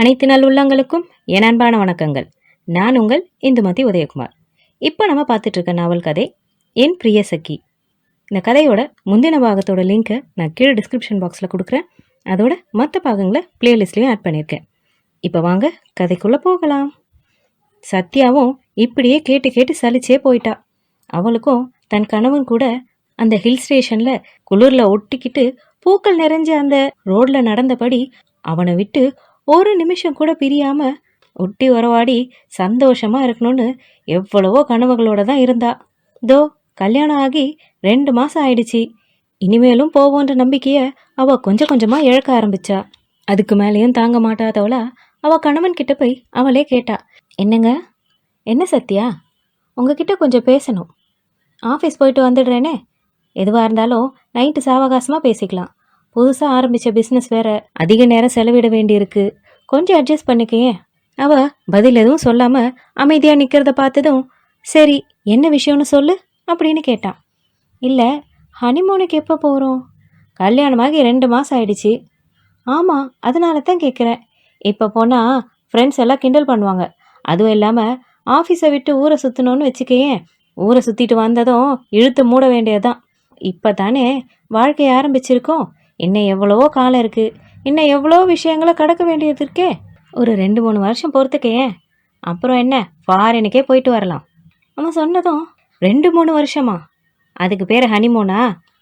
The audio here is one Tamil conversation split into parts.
அனைத்து நல்லுள்ளங்களுக்கும் என் அன்பான வணக்கங்கள். நான் உங்கள் இந்துமதி உதயகுமார். இப்போ நம்ம பார்த்துட்டு இருக்க நாவல் கதை என் பிரிய சகி. இந்த கதையோட முந்தின பாகத்தோட லிங்க்கை நான் கீழே டிஸ்கிரிப்ஷன் பாக்ஸில் கொடுக்குறேன். அதோட மற்ற பாகங்களை பிளேலிஸ்ட்லேயும் ஆட் பண்ணியிருக்கேன் இப்போ வாங்க கதைக்குள்ளே போகலாம். சத்யாவும் இப்படியே கேட்டு கேட்டு சலிச்சே போயிட்டா. அவளுக்கும் தன் கணவன் கூட அந்த ஹில் ஸ்டேஷனில் குளிரில் ஒட்டிக்கிட்டு பூக்கள் நிறைஞ்ச அந்த ரோட்ல நடந்தபடி அவனை விட்டு ஒரு நிமிஷம் கூட பிரியாமல் ஒட்டி உறவாடி சந்தோஷமாக இருக்கணும்னு எவ்வளவோ கனவுகளோடு தான் இருந்தா. தோ கல்யாணம் ஆகி ரெண்டு மாதம் ஆயிடுச்சு. இனிமேலும் போவோன்ற நம்பிக்கையை அவள் கொஞ்சம் கொஞ்சமாக இழக்க ஆரம்பிச்சா. அதுக்கு மேலேயும் தாங்க மாட்டாதவளா அவள் கணவன் கிட்ட போய் அவளே கேட்டா என்னங்க? என்ன சத்யா? உங்ககிட்ட கொஞ்சம் பேசணும். ஆஃபீஸ் போயிட்டு வந்துடுறேனே. எதுவாக இருந்தாலும் நைட்டு சாவகாசமாக பேசிக்கலாம். புதுசாக ஆரம்பித்த பிஸ்னஸ் வேற அதிக நேரம் செலவிட வேண்டியிருக்கு. கொஞ்சம் அட்ஜஸ்ட் பண்ணிக்கையே அவ பதில் எதுவும் சொல்லாம அமைதியா நிக்கிறத பார்த்ததும் சரி என்ன விஷயம்னு சொல்லு அப்படின்னு கேட்டான் இல்ல ஹனிமூனுக்கு எப்போ போகிறோம் கல்யாணமாகி ரெண்டு மாதம் ஆயிடுச்சு. ஆமாம் அதனால தான் கேட்குறேன் இப்போ போனால் ஃப்ரெண்ட்ஸ் எல்லாம் கிண்டல் பண்ணுவாங்க. அதுவும் இல்லாமல் ஆஃபீஸை விட்டு ஊரை சுற்றணும்னு வச்சுக்கையேன். ஊரை சுற்றிட்டு வந்ததும் இழுத்து மூட வேண்டியதுதான். இப்போ தானே வாழ்க்கையை ஆரம்பிச்சிருக்கோம். இன்னும் எவ்வளவோ காலம் இருக்குது இன்னும் எவ்வளோ விஷயங்களை கடக்க வேண்டியது இருக்கே. ஒரு ரெண்டு மூணு வருஷம் பொறுத்துக்கேன் அப்புறம் என்ன? ஃபாரினுக்கே போயிட்டு வரலாம். அவன் சொன்னதும் ரெண்டு மூணு வருஷமா? அதுக்கு பேர் ஹனிமூனா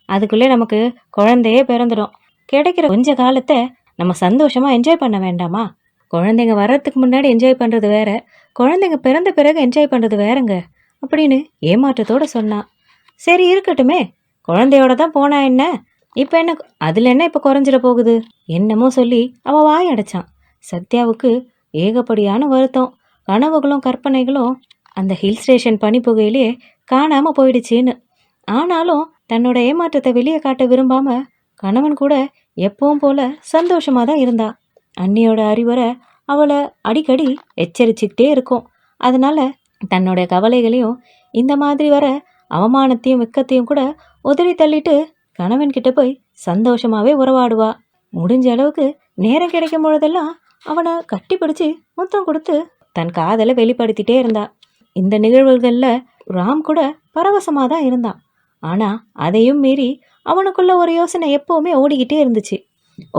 அதுக்குள்ளே நமக்கு குழந்தையே பிறந்துடும். கிடைக்கிற கொஞ்ச காலத்தை நம்ம சந்தோஷமாக என்ஜாய் பண்ண வேண்டாமா? குழந்தைங்க வர்றதுக்கு முன்னாடி என்ஜாய் பண்ணுறது வேற. குழந்தைங்க பிறந்த பிறகு என்ஜாய் பண்ணுறது வேறங்க. அப்படின்னு ஏமாற்றத்தோட சொன்னான் சரி இருக்கட்டுமே. குழந்தையோட தான் போனா என்ன? இப்போ என்ன அதில் என்ன இப்போ குறைஞ்சிட போகுது? என்னமோ சொல்லி அவள் வாய் அடைச்சான். சத்யாவுக்கு ஏகப்படியான வருத்தம். கனவுகளும் கற்பனைகளும் அந்த ஹில் ஸ்டேஷன் பனிப்புகையிலே காணாமல் போயிடுச்சின்னு. ஆனாலும் தன்னோட ஏமாற்றத்தை வெளியே காட்ட விரும்பாம கணவன் கூட எப்பவும் போல சந்தோஷமாக தான் இருந்தா. அண்ணியோட அறிவுரை அவளை அடிக்கடி எச்சரிச்சுக்கிட்டே இருக்கும். அதனால தன்னோட கவலைகளையும் இந்த மாதிரி வர அவமானத்தையும் வெக்கத்தையும் கூட உதறி தள்ளிட்டு கணவன் கிட்ட போய் சந்தோஷமாவே உறவாடுவா. முடிஞ்ச அளவுக்கு நேரம் கிடைக்கும் பொழுதெல்லாம் அவனை கட்டி பிடிச்சி முத்தம் கொடுத்து தன் காதலை வெளிப்படுத்திட்டே இருந்தா. இந்த நிகழ்வுகளில் ராம் கூட பரவசமாக தான் இருந்தான் ஆனால் அதையும் மீறி அவனுக்குள்ள ஒரு யோசனை எப்போவுமே ஓடிக்கிட்டே இருந்துச்சு.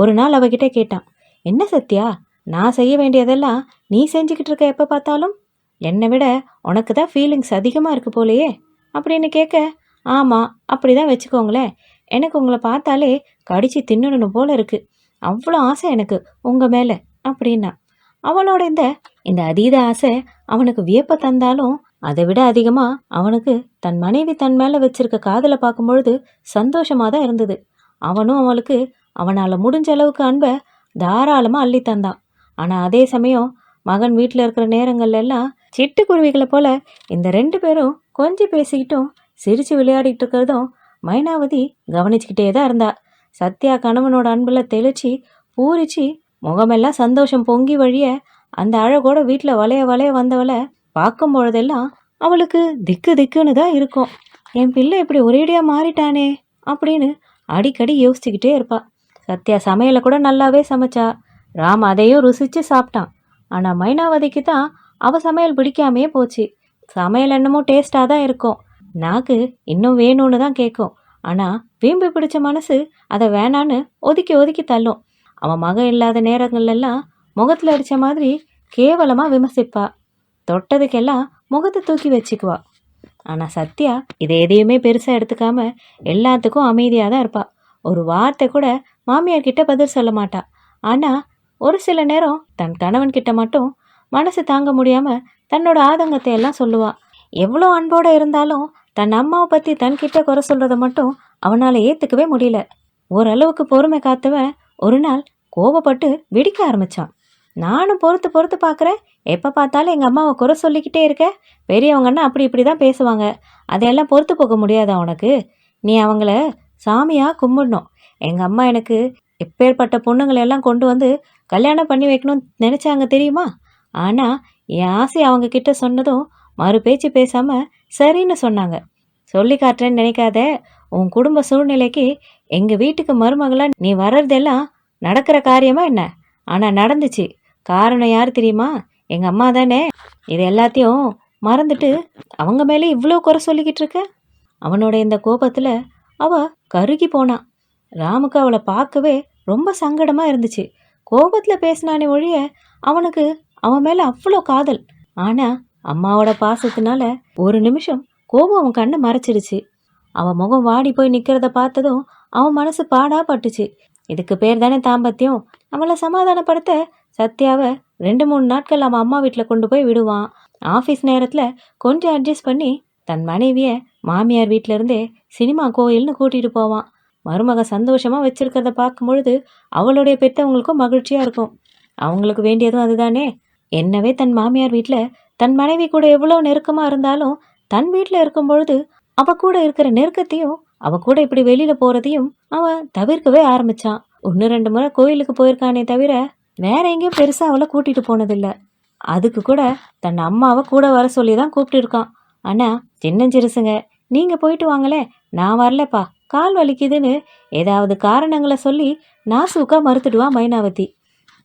ஒரு நாள் அவகிட்ட கேட்டான் என்ன சத்யா நான் செய்ய வேண்டியதெல்லாம் நீ செஞ்சுக்கிட்டு இருக்க எப்போ பார்த்தாலும்? என்னை விட உனக்கு தான் ஃபீலிங்ஸ் அதிகமாக இருக்கு போலையே? அப்படின்னு கேட்க ஆமாம் அப்படி தான் வச்சுக்கோங்களேன். எனக்கு உங்களை பார்த்தாலே கடித்து தின்னணும் போல இருக்கு. அவ்வளோ ஆசை எனக்கு உங்கள் மேலே அப்படின்னா. அவனோட இந்த இந்த அதீத ஆசை அவனுக்கு வியப்பை தந்தாலும் அதை விட அதிகமாக அவனுக்கு தன் மனைவி தன் மேலே வச்சிருக்க காதலை பார்க்கும்பொழுது சந்தோஷமாக தான் இருந்தது. அவனும் அவளுக்கு அவனால் முடிஞ்ச அளவுக்கு அன்பை தாராளமாக அள்ளி தந்தான். ஆனால் அதே சமயம் மகன் வீட்டில் இருக்கிற நேரங்கள்ல எல்லாம் சிட்டுக்குருவிகளை போல இந்த ரெண்டு பேரும் கொஞ்சம் பேசிக்கிட்டும் சிரித்து விளையாடிட்டு இருக்கிறதும் மைனாவதி கவனிச்சுக்கிட்டே தான் இருந்தா. சத்யா கணவனோட அன்பில் தெளிச்சு பூரிச்சு முகமெல்லாம் சந்தோஷம் பொங்கி வழிய அந்த அழகோட வீட்டில் வளைய வளைய வந்தவளை பார்க்கும் பொழுதெல்லாம் அவளுக்கு திக்கு திக்குன்னு தான் இருக்கும். என் பிள்ளை இப்படி ஒரேடியாக மாறிட்டானே அப்படின்னு அடிக்கடி யோசிச்சுக்கிட்டே இருப்பா. சத்யா சமையலை கூட நல்லாவே சமைச்சா. ராம் அதையும் ருசிச்சு சாப்பிட்டான். ஆனால் மைனாவதிக்கு தான் அவள் சமையல் பிடிக்காமையே போச்சு. சமையல் என்னமோ டேஸ்ட்டாக தான் இருக்கும். நாக்கு இன்னும் வேணும்னு தான் கேட்கும் ஆனால் வீம்பு பிடிச்ச மனசு அதை வேணான்னு ஒதுக்கி ஒதுக்கி தள்ளும். அவன் மகன் இல்லாத நேரங்கள்லாம் முகத்தில் அடித்த மாதிரி கேவலமாக விமர்சிப்பா. தொட்டதுக்கெல்லாம் முகத்தை தூக்கி வச்சுக்குவா. ஆனால் சத்யா இதை எதையுமே பெருசாக எடுத்துக்காம எல்லாத்துக்கும் அமைதியாக தான் இருப்பா. ஒரு வார்த்தை கூட மாமியார் கிட்ட பதில் சொல்ல மாட்டா. ஆனால் ஒரு சில நேரம் தன் கணவன் கிட்ட மட்டும் மனசு தாங்க முடியாமல் தன்னோட ஆதங்கத்தை எல்லாம் சொல்லுவாள் எவ்வளோ அன்போடு இருந்தாலும் தன் அம்மாவை பற்றி தன்கிட்ட குறை சொல்கிறத மட்டும் அவனால் ஏற்றுக்கவே முடியல. ஓரளவுக்கு பொறுமை காத்தவன் ஒரு நாள் கோபப்பட்டு வெடிக்க ஆரம்பிச்சான். நானும் பொறுத்து பொறுத்து பார்க்குறேன் எப்போ பார்த்தாலும் எங்கள் அம்மாவை குறை சொல்லிக்கிட்டே இருக்க. பெரியவங்கன்னா அப்படி இப்படி தான் பேசுவாங்க. அதையெல்லாம் பொறுத்து போக முடியாதா உனக்கு? நீ அவங்கள சாமியாக கும்பிடணும். எங்கள் அம்மா எனக்கு எப்பேற்பட்ட பொண்ணுங்களை எல்லாம் கொண்டு வந்து கல்யாணம் பண்ணி வைக்கணும்னு நினச்சாங்க தெரியுமா? ஆனால் என் ஆசை அவங்க கிட்ட சொன்னதும் மறு பேச்சு பேசாமல் சரின்னு சொன்னாங்க. சொல்லி காட்டுறேன்னு நினைக்காத உன் குடும்ப சூழ்நிலைக்கு எங்கள் வீட்டுக்கு மருமகளாக நீ வர்றதெல்லாம் நடக்கிற காரியமா என்ன? ஆனால் நடந்துச்சு. காரணம் யார் தெரியுமா? எங்கள் அம்மா தானே. இது எல்லாத்தையும் மறந்துட்டு அவங்க மேலே இவ்வளோ குறை சொல்லிக்கிட்டு இருக்க? அவனோட இந்த கோபத்தில் அவ கருகி போனான் ராமுக்கு அவளை பார்க்கவே ரொம்ப சங்கடமாக இருந்துச்சு. கோபத்தில் பேசினானே ஒழிய அவனுக்கு அவன் மேலே அவ்வளோ காதல். ஆனால் அம்மாவோட பாசத்தினால ஒரு நிமிஷம் கோபம் அவன் கண்ணை மறைச்சிருச்சு. அவன் முகம் வாடி போய் நிற்கிறத பார்த்ததும் அவன் மனசு பாடா பட்டுச்சு இதுக்கு பேர் தானே தாம்பத்தியம். அவளை சமாதானப்படுத்த சத்யாவை ரெண்டு மூணு நாட்கள் அவன் அம்மா வீட்டில் கொண்டு போய் விடுவான். ஆஃபீஸ் நேரத்தில் கொஞ்சம் அட்ஜஸ்ட் பண்ணி தன் மனைவியை மாமியார் வீட்டிலருந்தே சினிமா கோயில்னு கூட்டிகிட்டு போவான். மருமக சந்தோஷமாக வச்சிருக்கிறத பார்க்கும்பொழுது அவளுடைய பெற்றவங்களுக்கும் மகிழ்ச்சியாக இருக்கும். அவங்களுக்கு வேண்டியதும் அதுதானே. என்னவே தன் மாமியார் வீட்டில் தன் மனைவி கூட எவ்வளோ நெருக்கமாக இருந்தாலும் தன் வீட்டில் இருக்கும் பொழுது அவ கூட இருக்கிற நெருக்கத்தையும் அவ கூட இப்படி வெளியில போறதையும் அவன் தவிர்க்கவே ஆரம்பிச்சான். ஒன்று ரெண்டு முறை கோயிலுக்கு போயிருக்கானே தவிர வேற எங்கேயும் பெருசாக அவளை கூட்டிட்டு போனதில்ல. அதுக்கு கூட தன் அம்மாவை கூட வர சொல்லி தான் கூப்பிட்டுருக்கான் ஆனால் சின்னஞ்சிறுசுங்க நீங்கள் போயிட்டு வாங்களே நான் வரலப்பா. கால் வலிக்குதுன்னு ஏதாவது காரணங்களை சொல்லி நாசுக்கா மறுத்துடுவான் மைனாவதி.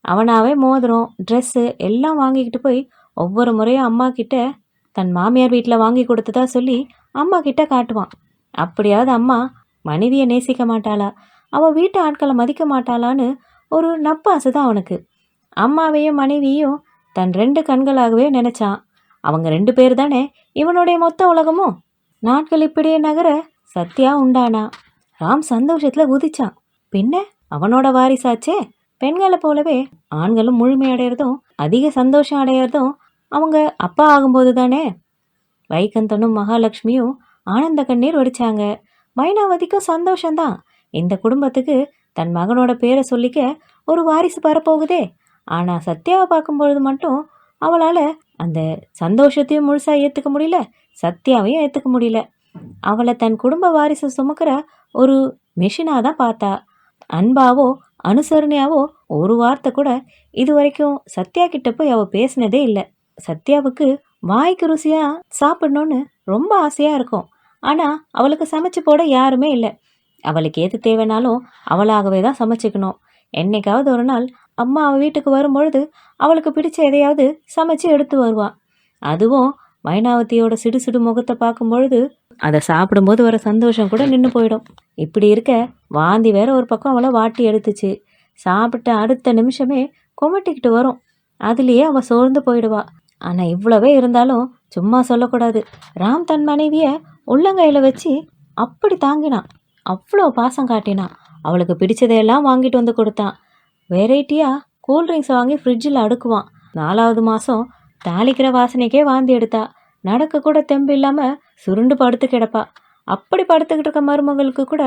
அவனாவே மோதிரம் ட்ரெஸ்ஸு எல்லாம் வாங்கிக்கிட்டு போய் ஒவ்வொரு முறையும் அம்மா கிட்ட தன் மாமியார் வீட்டில் வாங்கி கொடுத்ததா சொல்லி அம்மா கிட்ட காட்டுவான். அப்படியாவது அம்மா மனைவியை நேசிக்க மாட்டாளா? அவள் வீட்டு ஆட்களை மதிக்க மாட்டாளான்னு ஒரு நப்பாசை தான் அவனுக்கு. அம்மாவையும் மனைவியும் தன் ரெண்டு கண்களாகவே நினைச்சான். அவங்க ரெண்டு பேர் தானே இவனுடைய மொத்த உலகமும்? நாட்கள் இப்படியே நகர சத்யா உண்டானா? ராம் சந்தோஷத்தில் குதிச்சான். பின்ன அவனோட வாரிசாச்சே? பெண்களை போலவே ஆண்களும் முழுமையடையிறதும் அதிக சந்தோஷம் அடையிறதும் அவங்க அப்பா ஆகும்போது தானே வைகந்தனும் மகாலட்சுமியும் ஆனந்த கண்ணீர் வடித்தாங்க மைனாவதிக்கும் சந்தோஷந்தான் இந்த குடும்பத்துக்கு தன் மகனோட பேரை சொல்லிக்க ஒரு வாரிசு வரப்போகுதே. ஆனால் சத்யாவை பார்க்கும்பொழுது மட்டும் அவளால் அந்த சந்தோஷத்தையும் முழுசாக ஏற்றுக்க முடியல சத்யாவையும் ஏற்றுக்க முடியல. அவளை தன் குடும்ப வாரிசு சுமக்கிற ஒரு மெஷினாக தான் பார்த்தா. அன்பாவோ அனுசரணையாவோ ஒரு வார்த்தை கூட இது வரைக்கும் சத்யா கிட்ட போய் அவள் பேசினதே இல்லை. சத்யாவுக்கு வாய்க்கு ருசியாக சாப்பிடணும்னு ரொம்ப ஆசையாக இருக்கும். ஆனால் அவளுக்கு சமைச்சு போட யாருமே இல்லை. அவளுக்கு எது தேவைனாலும் அவளாகவே தான் சமைச்சுக்கணும். என்னைக்காவது ஒரு நாள் அம்மா அவள் வீட்டுக்கு வரும்பொழுது அவளுக்கு பிடிச்ச எதையாவது சமைச்சு எடுத்து வருவாள் அதுவும் மைனாவதியோட சிடு சிடு முகத்தை பார்க்கும் பொழுது அதை சாப்பிடும்போது வர சந்தோஷம் கூட நின்று போயிடும். இப்படி இருக்க வாந்தி வேற ஒரு பக்கம் அவளை வாட்டி எடுத்துச்சு. சாப்பிட்ட அடுத்த நிமிஷமே குமட்டிக்கிட்டு வரும். அதுலேயே அவள் சோர்ந்து போயிடுவா. ஆனால் இவ்வளவே இருந்தாலும் சும்மா சொல்லக்கூடாது. ராம் தன் மனைவியை உள்ளங்கையில் வச்சு அப்படி தாங்கினான். அவ்வளோ பாசம் காட்டினான். அவளுக்கு பிடிச்சதையெல்லாம் வாங்கிட்டு வந்து கொடுத்தான். வெரைட்டியாக கூல்ட்ரிங்க்ஸ் வாங்கி ஃப்ரிட்ஜில் அடுக்குவான். நாலாவது மாதம் தாளிக்கிற வாசனைக்கே வாந்தி எடுத்தா. நடக்க கூட தெம்பு இல்லாமல் சுருண்டு படுத்து கிடப்பா. அப்படி படுத்துக்கிட்டு இருக்க மருமகளுக்கு கூட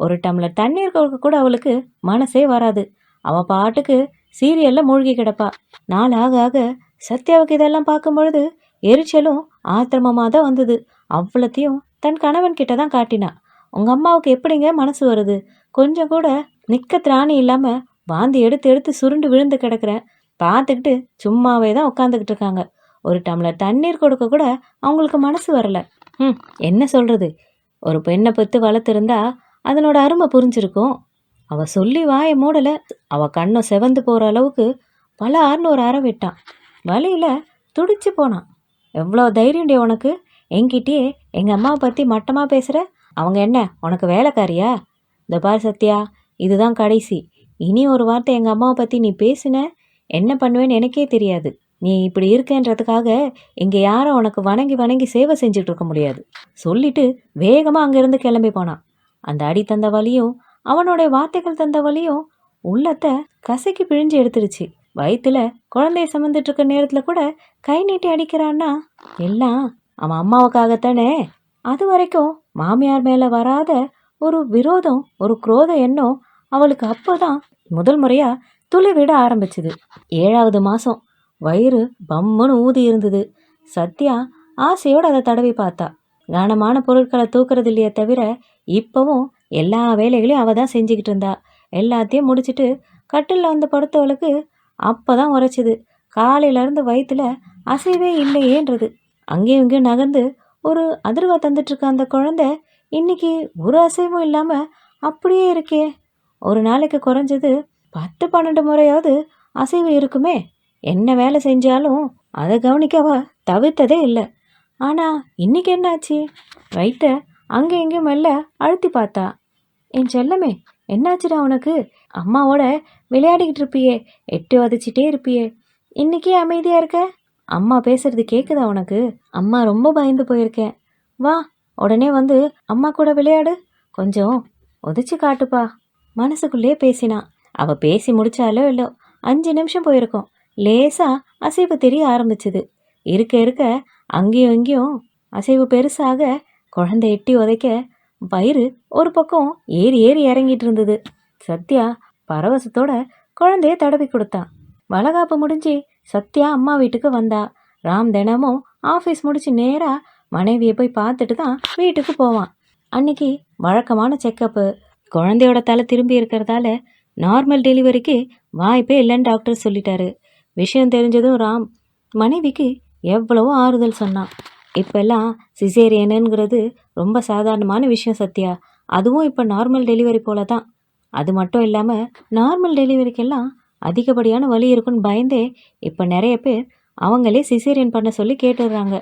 ஒரு டம்ளர் தண்ணீர் கொடுக்க கூட அவளுக்கு மனசே வராது. அவள் பாட்டுக்கு சீரியலில் மூழ்கி கிடப்பா. நாள் ஆக ஆக சத்யாவுக்கு இதெல்லாம் பார்க்கும்பொழுது எரிச்சலும் ஆத்திரமமாக தான் வந்தது. அவ்வளத்தையும் தன் கணவன் கிட்ட தான் காட்டினா. உங்கள் அம்மாவுக்கு எப்படிங்க மனசு வருது? கொஞ்சம் கூட நிற்க திராணி இல்லாமல் வாந்தி எடுத்து எடுத்து சுருண்டு விழுந்து கிடக்கிறேன் பார்த்துக்கிட்டு சும்மாவே தான் உட்காந்துக்கிட்டு இருக்காங்க. ஒரு டம்ளர் தண்ணீர் கொடுக்க கூட அவங்களுக்கு மனசு வரல. ம் என்ன சொல்கிறது ஒரு பெண்ணை பெற்று வளர்த்துருந்தா அதனோட அருமை புரிஞ்சிருக்கும். அவள் சொல்லி வாயை மூடலை. அவள் கண்ணை செவந்து போகிற அளவுக்கு பல ஆறுனு ஒரு அறை விட்டான். வழியில் துடிச்சு போனான். எவ்வளோ தைரியம்டி உனக்கு? என்கிட்டயே எங்கள் அம்மாவை பற்றி மட்டமாக பேசுகிற அவங்க என்ன உனக்கு வேலைக்காரியா? இந்த பார் சத்யா இதுதான் கடைசி. இனி ஒரு வார்த்தை எங்கள் அம்மாவை பற்றி நீ பேசின என்ன பண்ணுவேன்னு எனக்கே தெரியாது. நீ இப்படி இருக்கேன்றதுக்காக இங்கே யாரும் உனக்கு வணங்கி வணங்கி சேவை செஞ்சுட்டு இருக்க முடியாது. சொல்லிட்டு வேகமாக அங்கேருந்து கிளம்பி போனான். அந்த அடி தந்த வழியும் அவனுடைய வார்த்தைகள் தந்த வழியும் உள்ளத்தை கசக்கி பிழிஞ்சு எடுத்துருச்சு. வயிற்றுல குழந்தைய சுமந்துட்டு இருக்க நேரத்தில் கூட கை நீட்டி அடிக்கிறான்னா எல்லாம் அவன் அம்மாவுக்காகத்தானே? அது வரைக்கும் மாமியார் மேலே வராத ஒரு விரோதம் ஒரு குரோத எண்ணம் அவளுக்கு அப்போதான் முதல் முறையாக துளி விட ஆரம்பிச்சுது. ஏழாவது மாதம் வயிறு பம்முன்னு ஊதி இருந்தது. சத்யா ஆசையோடு அதை தடவி பார்த்தா. கனமான பொருட்களை தூக்குறது இல்லையே தவிர இப்போவும் எல்லா வேலைகளையும் அவள் தான் செஞ்சுக்கிட்டு இருந்தா. எல்லாத்தையும் முடிச்சுட்டு கட்டிலில் வந்து படுத்தவளுக்கு அப்பதான் உரைச்சிது. காலையிலேருந்து வயிற்றுல அசைவே இல்லையேன்றது. அங்கேயும் இங்கேயும் நகர்ந்து ஒரு அதிர்வா தந்துட்டுருக்க அந்த குழந்தை இன்னைக்கு ஒரு அசைவும் இல்லாமல் அப்படியே இருக்கே. ஒரு நாளைக்கு குறைஞ்சது பத்து பன்னெண்டு முறையாவது அசைவு இருக்குமே. என்ன வேலை செஞ்சாலும் அதை கவனிக்கவா தவிர்த்ததே இல்லை. ஆனால் இன்னைக்கு என்னாச்சு? வயிற்ற அங்கே இங்கேயும் மெல்ல அழுத்தி பார்த்தா என் செல்லமே என்னாச்சுடா உனக்கு? அம்மாவோட விளையாடிக்கிட்டு இருப்பியே எட்டு வதச்சிட்டே இருப்பியே. இன்னைக்கே அமைதியாக இருக்க? அம்மா பேசுறது கேட்குதா உனக்கு? அம்மா ரொம்ப பயந்து போயிருக்கேன் வா உடனே வந்து அம்மா கூட விளையாடு. கொஞ்சம் உதச்சி காட்டுப்பா. மனசுக்குள்ளே பேசினா. அவ பேசி முடிச்சாலோ இல்லோ அஞ்சு நிமிஷம் போயிருக்கோம். லேசா அசைவு தெரிய ஆரம்பிச்சுது. இருக்க இருக்க அங்கேயும் இங்கேயும் அசைவு பெருசாக குழந்தை எட்டி உதைக்க வயிறு ஒரு பக்கம் ஏறி ஏறி இறங்கிட்டு இருந்தது. சத்யா பரவசத்தோட குழந்தைய தடவி கொடுத்தான் வளகாப்பு முடிஞ்சு சத்யா அம்மா வீட்டுக்கு வந்தா. ராம் தினமும் ஆஃபீஸ் முடிச்சு நேராக மனைவியை போய் பார்த்துட்டு தான் வீட்டுக்கு போவான். அன்னைக்கு வழக்கமான செக்கப்பு. குழந்தையோட தலை திரும்பி இருக்கிறதால நார்மல் டெலிவரிக்கு வாய்ப்பே இல்லைன்னு டாக்டர் சொல்லிட்டாரு. விஷயம் தெரிஞ்சதும் ராம் மனைவிக்கு எவ்வளவோ ஆறுதல் சொன்னான். இப்பெல்லாம் சிசேரியனுங்கிறது ரொம்ப சாதாரணமான விஷயம் சத்யா. அதுவும் இப்போ நார்மல் டெலிவரி போல தான் அது மட்டும் இல்லாமல் நார்மல் டெலிவரிக்கெல்லாம் அதிகப்படியான வலி இருக்குன்னு பயந்தே இப்போ நிறைய பேர் அவங்களே சிசேரியன் பண்ண சொல்லி கேட்டுடுறாங்க.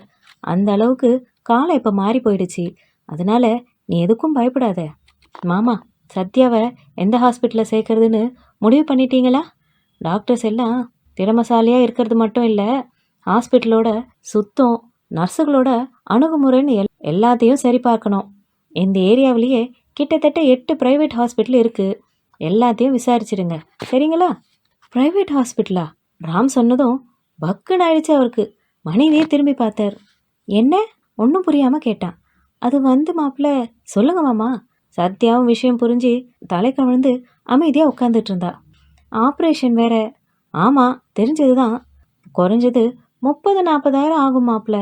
அந்த அளவுக்கு காலம் இப்போ மாறி போயிடுச்சு. அதனால நீ எதுக்கும் பயப்படாத. மாமா சத்யாவை எந்த ஹாஸ்பிட்டலில் சேர்க்கறதுன்னு முடிவு பண்ணிட்டீங்களா? டாக்டர்ஸ் எல்லாம் திறமசாலியாக இருக்கிறது மட்டும் இல்லை ஹாஸ்பிட்டலோட சுத்தம் நர்ஸுகளோட அணுகுமுறைன்னு எல் எல்லாத்தையும் சரி பார்க்கணும். இந்த ஏரியாவிலேயே கிட்டத்தட்ட எட்டு ப்ரைவேட் ஹாஸ்பிட்டல் இருக்குது எல்லாத்தையும் விசாரிச்சிடுங்க. சரிங்களா? ப்ரைவேட் ஹாஸ்பிட்டலா ராம் சொன்னதும் பக்குன்னு ஆயிடுச்சு அவருக்கு. மனைவியே திரும்பி பார்த்தார். என்ன? ஒன்றும் புரியாமல் கேட்டான். அது வந்து மாப்பிள்ள சொல்லுங்க மாமா. சத்யாவும் விஷயம் புரிஞ்சு தலை கவிழ்ந்து அமைதியாக உட்காந்துட்டு இருந்தா. ஆப்ரேஷன் வேற. ஆமாம் தெரிஞ்சது தான் குறைஞ்சது முப்பது நாற்பதாயிரம் ஆகும் மாப்பிள்ள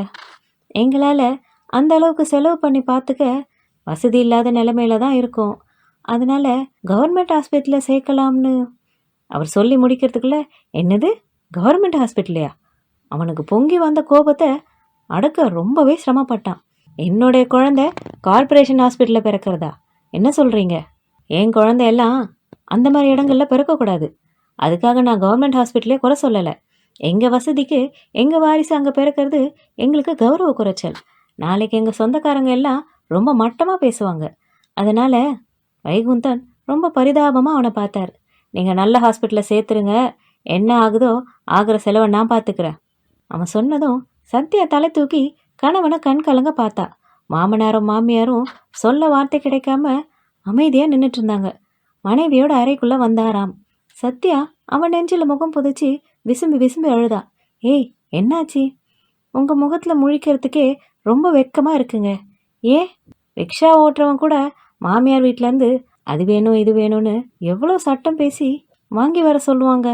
எங்களால் அந்த அளவுக்கு செலவு பண்ணி பார்த்துக்க வசதி இல்லாத நிலமையில தான் இருக்கோம். அதனால் கவர்மெண்ட் ஹாஸ்பிட்டலில் சேர்க்கலாம்னு. அவர் சொல்லி முடிக்கிறதுக்குள்ள என்னது? கவர்மெண்ட் ஹாஸ்பிட்டலையா அவனுக்கு பொங்கி வந்த கோபத்தை அடக்க ரொம்பவே சிரமப்பட்டான். என்னுடைய குழந்தை கார்ப்பரேஷன் ஹாஸ்பிட்டலில் பிறக்கிறதா? என்ன சொல்கிறீங்க என் குழந்தையெல்லாம் அந்த மாதிரி இடங்கள்ல பிறக்கக்கூடாது. அதுக்காக நான் கவர்மெண்ட் ஹாஸ்பிட்டலே குறை சொல்லலை. எங்கள் வசதிக்கு எங்கள் வாரிசு அங்கே பிறக்கிறது எங்களுக்கு கௌரவ குறைச்சல். நாளைக்கு எங்கள் சொந்தக்காரங்க எல்லாம் ரொம்ப மட்டமாக பேசுவாங்க. அதனால் வைகுந்தன் ரொம்ப பரிதாபமாக அவனை பார்த்தார். நீங்கள் நல்ல ஹாஸ்பிட்டலில் சேர்த்துருங்க. என்ன ஆகுதோ ஆகிற செலவை நான் பார்த்துக்கிறேன். அவன் சொன்னதும் சத்யா தலை தூக்கி கணவனை கண் கலங்க பார்த்தா. மாமனாரும் மாமியாரும் சொல்ல வார்த்தை கிடைக்காம அமைதியாக நின்றுட்டு இருந்தாங்க. மனைவியோட அறைக்குள்ளே வந்தாராம். சத்யா அவன் நெஞ்சில் முகம் புதைச்சி விசும்பி விசும்பி அழுதா. ஏய் என்னாச்சு? உங்கள் முகத்தில் முழிக்கிறதுக்கே ரொம்ப வெக்கமாக இருக்குங்க. ஏ ரிக்ஷா ஓட்டுறவன் கூட மாமியார் வீட்டிலேருந்து அது வேணும் இது வேணும்னு எவ்வளோ சட்டம் பேசி வாங்கி வர சொல்லுவாங்க.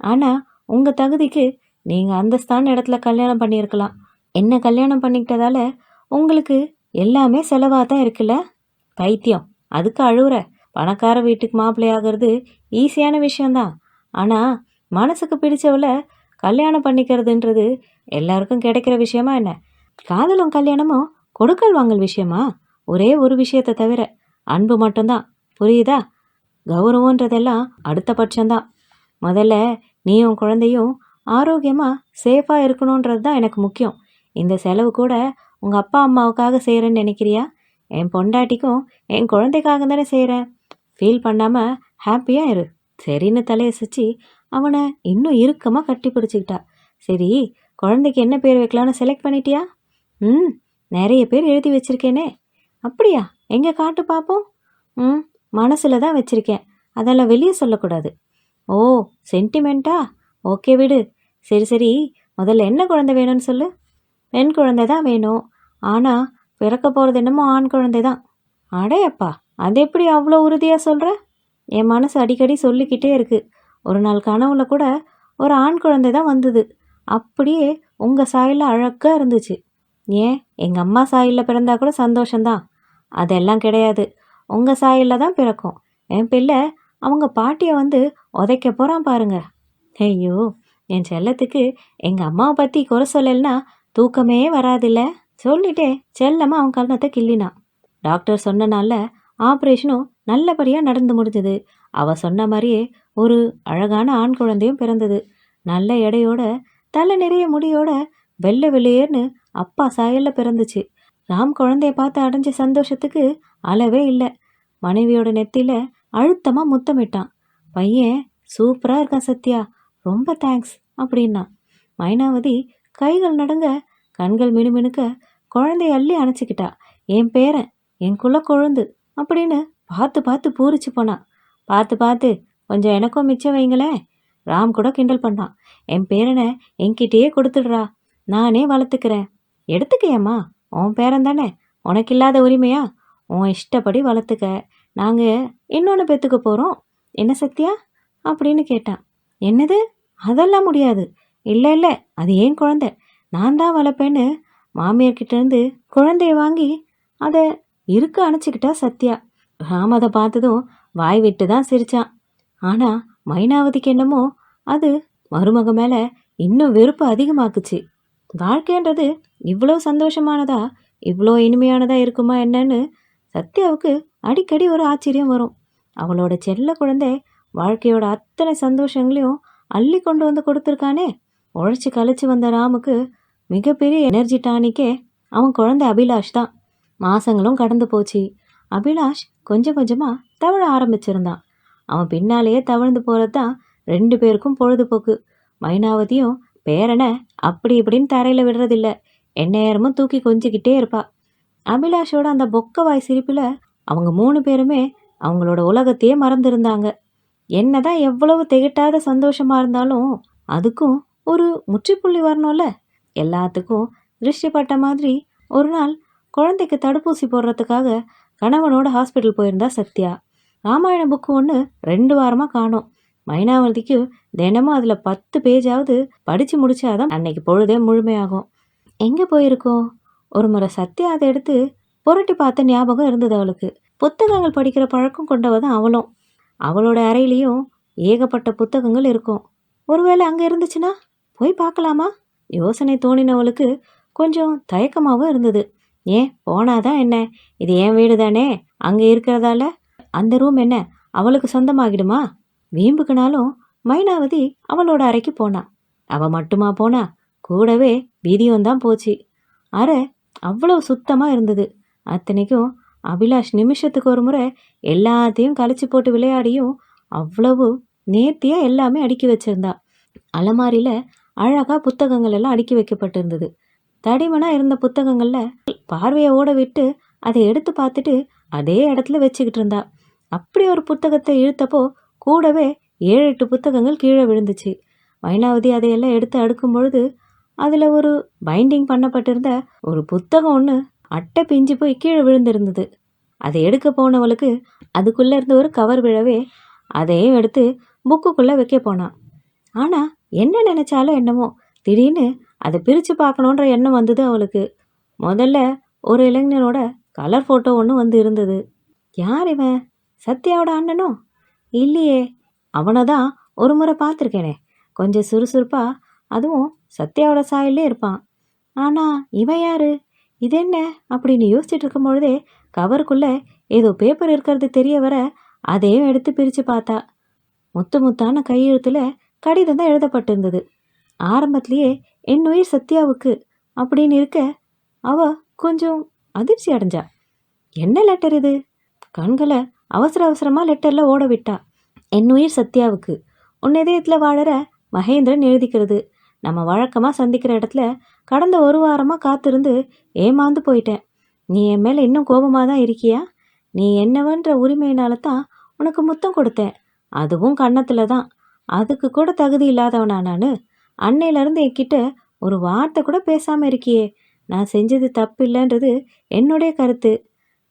ஆனால் உங்கள் தகுதிக்கு நீங்கள் அந்தஸ்தான இடத்துல கல்யாணம் பண்ணியிருக்கலாம். என்ன கல்யாணம் பண்ணிக்கிட்டதால உங்களுக்கு எல்லாமே செலவாக தான் இருக்குல்ல? பைத்தியம். அதுக்கு அழுகுற பணக்கார வீட்டுக்கு மாப்பிள்ளை ஆகிறது ஈஸியான விஷயந்தான் ஆனால் மனசுக்கு பிடிச்சவளை கல்யாணம் பண்ணிக்கிறதுன்றது எல்லாருக்கும் கிடைக்கிற விஷயமா என்ன? காதலும் கல்யாணமும் கொடுக்கல் வாங்கல் விஷயமா? ஒரே ஒரு விஷயத்தை தவிர அன்பு மட்டும்தான். புரியுதா? கௌரவன்றதெல்லாம் அடுத்த பட்சம்தான். முதல்ல நீயும் குழந்தையும் ஆரோக்கியமாக சேஃபாக இருக்கணுன்றது தான் எனக்கு முக்கியம். இந்த செலவு கூட உங்கள் அப்பா அம்மாவுக்காக செய்கிறேன்னு நினைக்கிறியா? என் பொண்டாட்டிக்கும் என் குழந்தைக்காக தானே செய்கிறேன் ஃபீல் பண்ணாமல் ஹாப்பியாக இரு. சரின்னு தலையசிச்சு அவனை இன்னும் இறுக்கமாக கட்டி பிடிச்சிக்கிட்டா. சரி குழந்தைக்கு என்ன பேர் வைக்கலான்னு செலக்ட் பண்ணிட்டியா? ம் நிறைய பேர் எழுதி வச்சுருக்கேனே. அப்படியா? எங்கே காட்டு பார்ப்போம் ம் மனசில் தான் வச்சுருக்கேன். அதெல்லாம் வெளியே சொல்லக்கூடாது. ஓ சென்டிமெண்ட்டா ஓகே விடு. சரி சரி முதல்ல என்ன குழந்தை வேணும்னு சொல்லு. பெண் குழந்தை தான் வேணும். ஆனால் பிறக்க போகிறது என்னமோ ஆண் குழந்தை தான். அடையப்பா அது எப்படி அவ்வளோ உறுதியாக சொல்கிற என் மனசு அடிக்கடி சொல்லிக்கிட்டே இருக்குது ஒரு நாள் கனவுல கூட ஒரு ஆண் குழந்தை தான் வந்தது. அப்படியே உங்கள் சாயலில் அழகாக இருந்துச்சு. ஏன்? எங்கள் அம்மா சாயலில் பிறந்தா கூட சந்தோஷந்தான் அதெல்லாம் கிடையாது. உங்கள் சாயலில் தான் பிறக்கும். என் பிள்ளை அவங்க பாட்டியை வந்து உதைக்க போகிறான் பாருங்க. ஐயோ என் செல்லத்துக்கு எங்கள் அம்மாவை பற்றி குறை சொல்லலைன்னா தூக்கமே வராதில்ல? சொல்லிட்டே செல்லமாக அவன் கர்ணத்தை கிள்ளினான். டாக்டர் சொன்னனால ஆப்ரேஷனும் நல்லபடியாக நடந்து முடிஞ்சது. அவள் சொன்ன மாதிரியே ஒரு அழகான ஆண் குழந்தையும் பிறந்தது. நல்ல எடையோட தலை நிறைய முடியோட வெள்ளை வெளியேன்னு அப்பா சாயல்ல பிறந்துச்சு. ராம் குழந்தைய பார்த்து அடைஞ்ச சந்தோஷத்துக்கு அளவே இல்லை. மனைவியோட நெத்தியில் அழுத்தமாக முத்தமிட்டான். பையன் சூப்பராக இருக்கான் சத்யா ரொம்ப தேங்க்ஸ் அப்படின்னா மைனாவதி கைகள் நடுங்க கண்கள் மினுமினுக்க குழந்தைய அள்ளி அணைச்சிக்கிட்டா. என் பேரன் என் குல கொழுந்து அப்படின்னு பார்த்து பார்த்து பூரிச்சு போனான். பார்த்து பார்த்து கொஞ்சம் எனக்கும் மிச்சம் வைங்களேன். ராம் கூட கிண்டல் பண்ணான். என் பேரனை என்கிட்டயே கொடுத்துடுறா. நானே வளர்த்துக்கிறேன். எடுத்துக்கையம்மா உன் பேரன் தானே. உனக்கு இல்லாத உரிமையா? உன் இஷ்டப்படி வளர்த்துக்க. நாங்கள் இன்னொன்று பெற்றுக்க போகிறோம் என்ன சத்யா? அப்படின்னு கேட்டான். என்னது? அதெல்லாம் முடியாது. இல்லை இல்லை. அது ஏன் குழந்தை? நான் தான் வளர்ப்பேன்னு மாமியார்கிட்டேருந்து குழந்தைய வாங்கி அதை இருக்க அணைச்சிக்கிட்டா சத்யா. ராம் அதை பார்த்ததும் வாய் விட்டு தான் சிரிச்சான். ஆனால் மைனாவதிக்கு என்னமோ அது மருமக மேலே இன்னும் வெறுப்பு அதிகமாக்குச்சு. வாழ்க்கைன்றது இவ்வளோ சந்தோஷமானதா இவ்வளோ இனிமையானதா இருக்குமா என்னன்னு சத்யாவுக்கு அடிக்கடி ஒரு ஆச்சரியம் வரும். அவளோட செல்ல குழந்தை வாழ்க்கையோட அத்தனை சந்தோஷங்களையும் அள்ளி கொண்டு வந்து கொடுத்துருக்கானே. உழைச்சி கழிச்சு வந்த ராமுக்கு மிகப்பெரிய எனர்ஜி டானிக்கே அவன் குழந்தை அபிலாஷ் தான். மாசங்களும் கடந்து போச்சு. அபிலாஷ் கொஞ்சம் கொஞ்சமாக தவழ ஆரம்பிச்சிருந்தான். அவன் பின்னாலேயே தவழ்ந்து போகிறது தான் ரெண்டு பேருக்கும் பொழுதுபோக்கு. மைனாவதியும் பேரனை அப்படி இப்படின்னு தரையில் விடுறதில்ல. எந்நேரமும் தூக்கி கொஞ்சிக்கிட்டே இருப்பா. அபிலாஷோட அந்த பொக்க வாய் சிரிப்பில் அவங்க மூணு பேருமே அவங்களோட உலகத்தையே மறந்துருந்தாங்க. என்னதான் எவ்வளவு திகட்டாத சந்தோஷமாக இருந்தாலும் அதுக்கும் ஒரு முற்றுப்புள்ளி வரணும்ல. எல்லாத்துக்கும் திருஷ்டிப்பட்ட மாதிரி ஒரு நாள் குழந்தைக்கு தடுப்பூசி போடுறதுக்காக கணவனோட ஹாஸ்பிட்டல் போயிருந்தா சத்யா. ராமாயண புக்கு ஒன்று ரெண்டு வாரமாக காணும். மைனாவதிக்கு தினமும் அதில் பத்து பேஜாவது படித்து முடிச்சாதான் அன்னைக்கு பொழுதே முழுமையாகும். எங்கே போயிருக்கோம்? ஒரு முறை சத்யா அதை எடுத்து புரட்டி பார்த்த ஞாபகம் இருந்தது அவளுக்கு. புத்தகங்கள் படிக்கிற பழக்கம் கொண்டவ தான் அவளும். அவளோட அறையிலையும் ஏகப்பட்ட புத்தகங்கள் இருக்கும். ஒருவேளை அங்கே இருந்துச்சுன்னா போய் பார்க்கலாமா? யோசனை தோணினவளுக்கு கொஞ்சம் தயக்கமாகவும் இருந்தது. ஏன் போனாதான் என்ன? இது என் வீடு தானே அங்கே இருக்கிறதால அந்த ரூம் என்ன அவளுக்கு சொந்தமாகிடுமா? வீம்புக்குனாலும் மைனாவதி அவளோட அறைக்கு போனா. அவ மட்டுமா போனா? கூடவே வீதியும் தான் போச்சு. அறை அவ்வளோ சுத்தமாக இருந்தது. அத்தனைக்கும் அபிலாஷ் நிமிஷத்துக்கு ஒரு முறை எல்லாத்தையும் கழிச்சு போட்டு விளையாடியும் அவ்வளவு நேர்த்தியாக எல்லாமே அடுக்கி வச்சிருந்தா. அலமாரியில் அழகாக புத்தகங்கள் எல்லாம் அடுக்கி வைக்கப்பட்டிருந்தது. தடிமனாக இருந்த புத்தகங்களில் பார்வையை ஓட விட்டு அதை எடுத்து பார்த்துட்டு அதே இடத்துல வச்சுக்கிட்டு இருந்தா. அப்படி ஒரு புத்தகத்தை இழுத்தப்போ கூடவே ஏழு எட்டு புத்தகங்கள் கீழே விழுந்துச்சு. மைனாவதி அதையெல்லாம் எடுத்து அடுக்கும் பொழுது அதில் ஒரு பைண்டிங் பண்ணப்பட்டிருந்த ஒரு புத்தகம் ஒன்று அட்டை பிஞ்சு போய் கீழே விழுந்திருந்தது. அதை எடுக்க போனவளுக்கு அதுக்குள்ளே இருந்த ஒரு கவர் விழவே அதையும் எடுத்து புக்குக்குள்ளே வைக்க போனான் ஆனால் என்ன நினச்சாலும் என்னமோ திடீர்னு அதை பிரித்து பார்க்கணுன்ற எண்ணம் வந்தது அவளுக்கு. முதல்ல ஒரு இளைஞனோட கலர் ஃபோட்டோ ஒன்று வந்து இருந்தது. யார் இவன்? சத்யாவோட அண்ணனோ? இல்லையே. அவனை தான் ஒரு முறை பார்த்துருக்கேனே. கொஞ்சம் சுறுசுறுப்பா அதுவும் சத்யாவோட சாயல்லே இருப்பான். ஆனால் இவன் யாரு? இது என்ன? அப்படின்னு யோசிச்சுட்டு இருக்கும் பொழுதே கவருக்குள்ளே ஏதோ பேப்பர் இருக்கிறது தெரிய வர அதையும் எடுத்து பிரித்து பார்த்தா. முத்து முத்தான கையெழுத்தில் கடிதம் தான் எழுதப்பட்டிருந்தது. ஆரம்பத்திலேயே என் உயிர் சத்யாவுக்கு அப்படின்னு இருக்க அவ கொஞ்சம் அதிர்ச்சி அடைஞ்சா. என்ன லெட்டர் இது? கண்களை அவசர அவசரமாக லெட்டரில் ஓட விட்டா. என் உயிர் சத்யாவுக்கு. உன் இதயத்தில் வாழற மகேந்திரன் எழுதிக்கிறது. நம்ம வழக்கமாக சந்திக்கிற இடத்துல கடந்த ஒரு வாரமாக காத்திருந்து ஏமாந்து போயிட்டேன். நீ என் மேலே இன்னும் கோபமாக தான் இருக்கியா? நீ என்னவன்ற உரிமையினால தான் உனக்கு முத்தம் கொடுத்தேன். அதுவும் கன்னத்தில் தான் அதுக்கு கூட தகுதி இல்லாதவனா நான்? அன்னையிலேருந்து என்கிட்ட ஒரு வார்த்தை கூட பேசாமல் இருக்கியே. நான் செஞ்சது தப்பு இல்லைன்றது என்னுடைய கருத்து.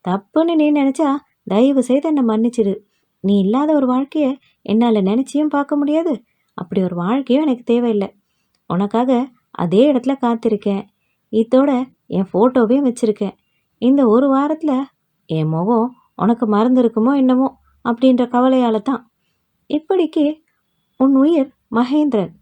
தப்புன்னு நீ நினச்சா தயவு செய்து என்னை மன்னிச்சிடு நீ இல்லாத ஒரு வாழ்க்கையை என்னால் நினச்சியும் பார்க்க முடியாது. அப்படி ஒரு வாழ்க்கையும் எனக்கு தேவையில்லை. உனக்காக அதே இடத்துல காத்திருக்கேன். இதோட என் ஃபோட்டோவையும் வச்சுருக்கேன். இந்த ஒரு வாரத்தில் என் முகம் உனக்கு மறந்துருக்குமோ என்னமோ அப்படின்ற கவலையால் தான் இப்படிக்கு உன் உயிர் மகேந்திரன்.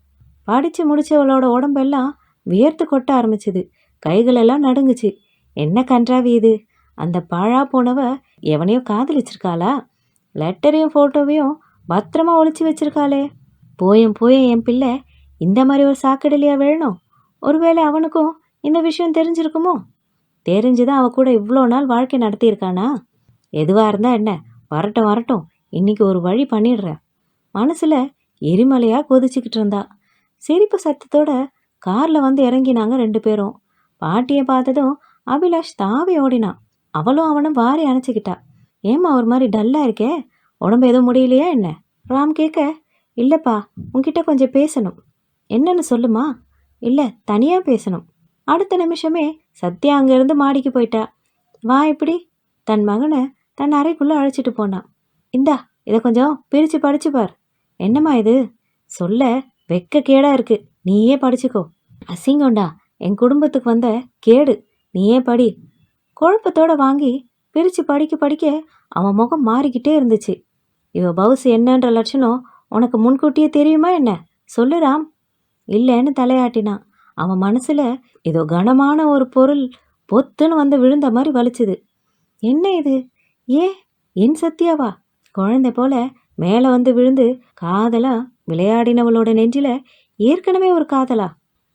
படித்து முடித்தவளோட உடம்பெல்லாம் வியர்த்து கொட்ட ஆரம்பிச்சுது. கைகளெல்லாம் நடுங்குச்சு. என்ன கன்றாவி இது? அந்த பாழா போனவ எவனையோ காதலிச்சிருக்காளா? லெட்டரையும் ஃபோட்டோவையும் பத்திரமா ஒழிச்சு வச்சிருக்காளே. போயும் போயும் என் பிள்ளை இந்த மாதிரி ஒரு சாக்கடையிலையா விழணும்? ஒருவேளை அவனுக்கும் இந்த விஷயம் தெரிஞ்சிருக்குமோ? தெரிஞ்சுதான் அவ கூட இவ்வளோ நாள் வாழ்க்கை நடத்தியிருக்கானா? எதுவாக இருந்தால் என்ன? வரட்டும் வரட்டும். இன்னைக்கு ஒரு வழி பண்ணிடுறேன். மனசில் எரிமலையாக கொதிச்சுக்கிட்டு இருந்தா. சிரிப்பு சத்தத்தோட காரில் வந்து இறங்கினாங்க ரெண்டு பேரும். பாட்டியை பார்த்ததும் அபிலாஷ் தாவி ஓடினான். அவளும் அவனும் வாரி அணைச்சிக்கிட்டா. ஏம்மா ஒரு மாதிரி டல்லாக இருக்கே? உடம்பு எதுவும் முடியலையா என்ன? ராம் கேட்க இல்லைப்பா உன்கிட்ட கொஞ்சம் பேசணும். என்னன்னு சொல்லுமா? இல்லை தனியாக பேசணும். அடுத்த நிமிஷமே சத்யா அங்கேருந்து மாடிக்கு போயிட்டா. வா இப்படி. தன் மகனை தன் அறைக்குள்ளே அழைச்சிட்டு போனான் இந்தா இதை கொஞ்சம் பிரித்து படிச்சு பார். என்னம்மா இது? சொல்ல வெக்க கேடாக இருக்கு. நீயே படிச்சுக்கோ. அசிங்கம்டா. என் குடும்பத்துக்கு வந்த கேடு. நீயே படி. குழப்பத்தோட வாங்கி பிரித்து படிக்க படிக்க அவன் முகம் மாறிக்கிட்டே இருந்துச்சு. இவ பவுஸ் என்னன்ற லட்சணம் உனக்கு முன்கூட்டியே தெரியுமா என்ன? சொல்லு ராம். இல்லைன்னு தலையாட்டினான் அவன் மனசில் ஏதோ கனமான ஒரு பொருள் பொத்துன்னு வந்து விழுந்த மாதிரி வலிச்சுது. என்ன இது? ஏ என் சத்யாவா? குழந்தை போல மேலே வந்து விழுந்து காதலா விளையாடினவளோட நெஞ்சில் ஏற்கனவே ஒரு காதலா.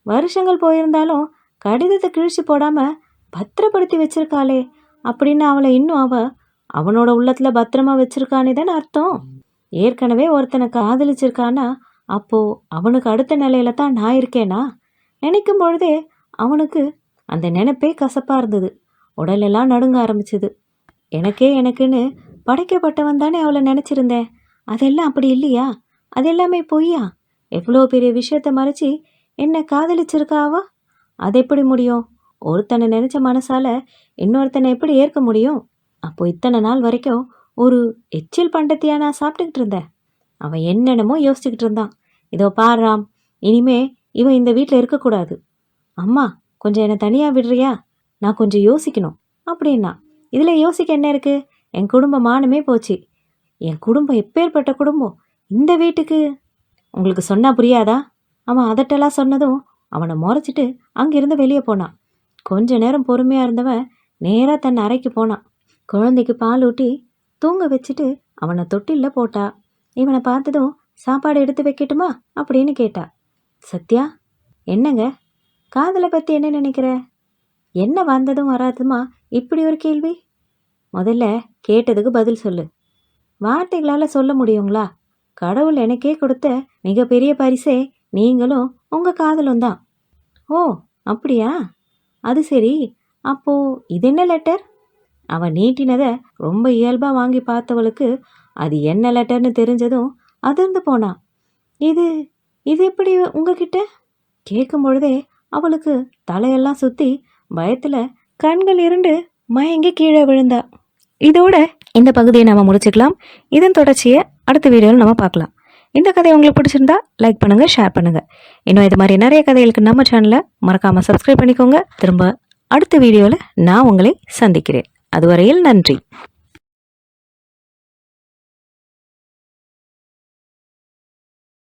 வருஷங்கள் போயிருந்தாலும் கடிதத்தை கிழிச்சு போடாமல் பத்திரப்படுத்தி வச்சிருக்காளே அப்படின்னு அவளை இன்னும் அவ அவனோட உள்ளத்துல பத்திரமா வச்சிருக்கானே தானே அர்த்தம். ஏற்கனவே ஒருத்தனை காதலிச்சிருக்கானா அப்போ அவனுக்கு அடுத்த நிலையில தான் நான் இருக்கேனா? நினைக்கும் பொழுதே அவனுக்கு அந்த நினைப்பே கசப்பா இருந்தது. உடலெல்லாம் நடுங்க ஆரம்பிச்சது. எனக்கே எனக்குன்னு படைக்கப்பட்டவன் தானே அவளை நினச்சிருந்தேன். அதெல்லாம் அப்படி இல்லையா? அது எல்லாமே பொய்யா? எவ்வளோ பெரிய விஷயத்த மறைச்சி என்ன காதலிச்சிருக்காவா அது எப்படி முடியும்? ஒருத்தனை நினச்ச மனசால இன்னொருத்தனை எப்படி ஏற்க முடியும்? அப்போ இத்தனை நாள் வரைக்கும் ஒரு எச்சில் பண்டத்தையா நான் சாப்பிட்டுக்கிட்டு இருந்தேன். அவன் என்னென்னமோ யோசிச்சுக்கிட்டு இருந்தான். இதோ பார் இனிமே இவன் இந்த வீட்டில் இருக்கக்கூடாது. அம்மா கொஞ்சம் என்னை தனியாக விடுறியா? நான் கொஞ்சம் யோசிக்கணும் அப்படின்னா. இதில் யோசிக்க என்ன இருக்குது என் குடும்ப மானமே போச்சு. என் குடும்பம் எப்பேற்பட்ட குடும்பம் இந்த வீட்டுக்கு. உங்களுக்கு சொன்னால் புரியாதா? அவன் அதட்டெல்லாம் சொன்னதும் அவனை முறைச்சிட்டு அங்கிருந்து வெளியே போனான். கொஞ்ச நேரம் பொறுமையாக இருந்தவன் நேராக தன் அறைக்கு போனான் குழந்தைக்கு பால் ஊட்டி தூங்க வச்சுட்டு அவனை தொட்டிலில் போட்டா. இவனை பார்த்ததும் சாப்பாடு எடுத்து வைக்கட்டுமா? அப்படின்னு கேட்டா. சத்யா என்னங்க? காதலை பற்றி என்ன நினைக்கிற? என்ன வந்ததும் வராதுமா இப்படி ஒரு கேள்வி? முதல்ல கேட்டதுக்கு பதில் சொல்லு. வார்த்தைகளால் சொல்ல முடியுங்களா? கடவுள் எனக்கே கொடுத்த மிகப்பெரிய பரிசே நீங்களும் உங்கள் காதலும் தான். ஓ அப்படியா? அது சரி அப்போ இது என்ன லெட்டர் அவன் நீட்டினதை ரொம்ப இயல்பாக வாங்கி பார்த்தவளுக்கு அது என்ன லெட்டர்னு தெரிஞ்சதும் அதிர்ந்து போனான் இது இது எப்படி உங்ககிட்ட? கேட்கும் பொழுதே அவளுக்கு தலையெல்லாம் சுற்றி பயத்தில் கண்கள் இரண்டு மயங்கி கீழே விழுந்தா. இதோட இந்த பகுதியை நம்ம முடிச்சுக்கலாம். இதன் தொடர்ச்சியை அடுத்த வீடியோவில் நம்ம பார்க்கலாம். இந்த கதை உங்களுக்கு பிடிச்சிருந்தா லைக் பண்ணுங்கள் ஷேர் பண்ணுங்கள் இன்னும் இது மாதிரி நிறைய கதைகளுக்கு நம்ம சேனலை மறக்காமல் சப்ஸ்கிரைப் பண்ணிக்கோங்க. திரும்ப அடுத்த வீடியோவில் நான் உங்களை சந்திக்கிறேன். அதுவரையில் நன்றி.